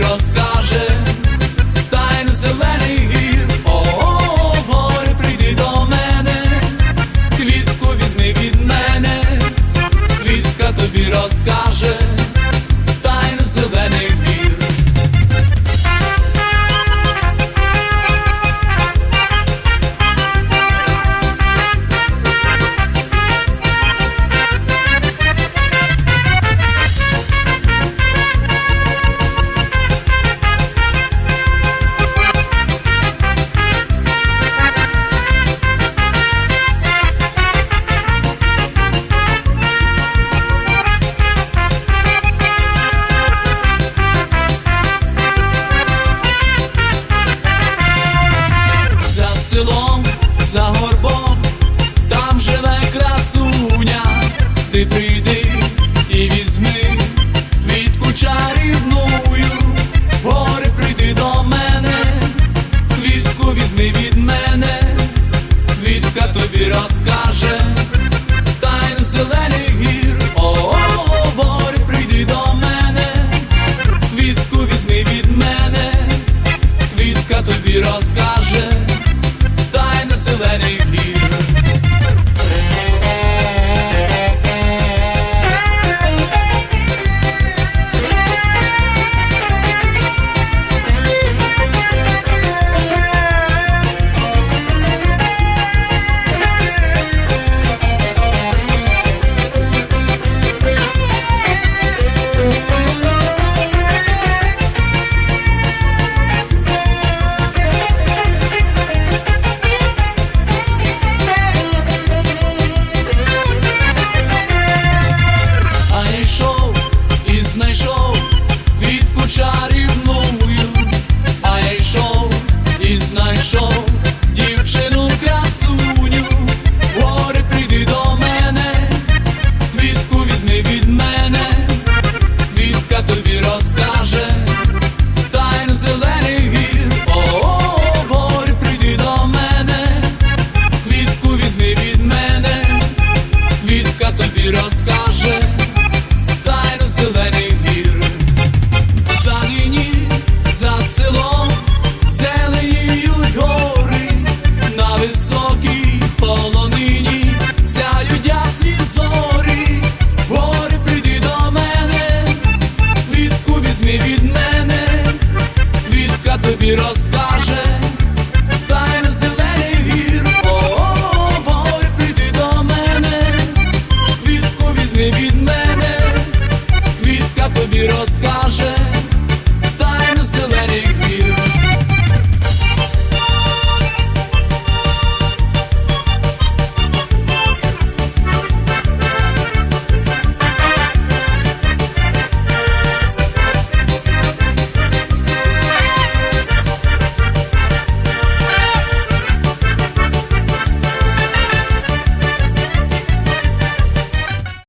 розказує. Ти прийди і візьми квітку чарівную, горе прийди до мене, квітку візьми від мене, квітка тобі розкаже, тобі розкаже. Ти від мене, квітка тобі розкаже.